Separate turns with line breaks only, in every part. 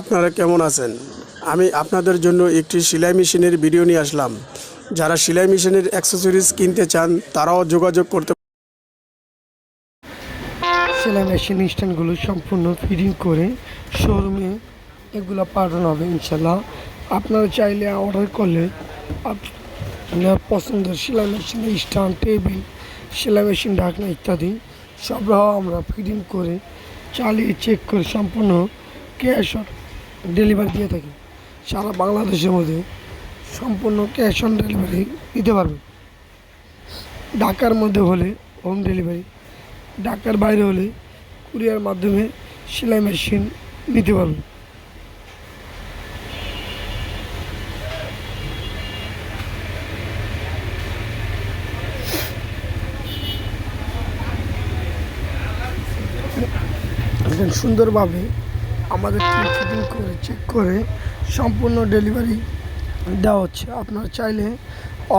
আপনারা কেমন আছেন? আমি আপনাদের জন্য একটি সেলাই মেশিনের ভিডিও নিয়ে আসলাম। যারা সেলাই মেশিনের অ্যাক্সেসরিজ কিনতে চান, তারাও যোগাযোগ করতে
সেলাই মেশিন স্ট্যান্ডগুলো সম্পূর্ণ ফিটিং করে শোরুমে এগুলো পাঠানো হবে ইনশাল্লাহ আপনারা চাইলে অর্ডার করলে আপনার পছন্দের সেলাই মেশিন, স্ট্যান্ড, টেবিল, সেলাই মেশিন, ঢাকনা ইত্যাদি সব আমরা ফিটিং করে চালিয়ে চেক করে সম্পূর্ণ ক্যাশ ডেলিভারি দিয়ে থাকি। সারা বাংলাদেশের মধ্যে সম্পূর্ণ ক্যাশ অন ডেলিভারি দিতে পারবে। ঢাকার মধ্যে হলে হোম ডেলিভারি ঢাকার বাইরে হলে কুরিয়ার মাধ্যমে সেলাই মেশিন নিতে পারবে। একদম সুন্দরভাবে আমাদের টিম ফিটিং করে চেক করে সম্পূর্ণ ডেলিভারি দেওয়া হচ্ছে। আপনারা চাইলে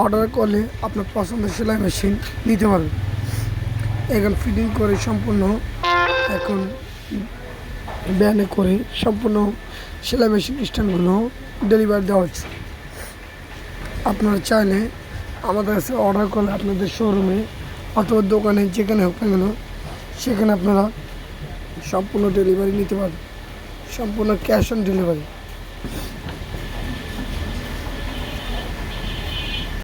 অর্ডার করলে আপনার পছন্দের সেলাই মেশিন নিতে পারবেন। এখন ফিটিং করে সম্পূর্ণ, এখন ব্যানে করে সম্পূর্ণ সেলাই মেশিন স্ট্যান্ডগুলো ডেলিভারি দেওয়া হচ্ছে। আপনারা চাইলে আমাদের কাছে অর্ডার করলে আপনাদের শোরুমে অথবা দোকানে যেখানে হোক সেখানে আপনারা সম্পূর্ণ ডেলিভারি নিতে পারবেন। সম্পূর্ণ ক্যাশ অন ডেলিভারি।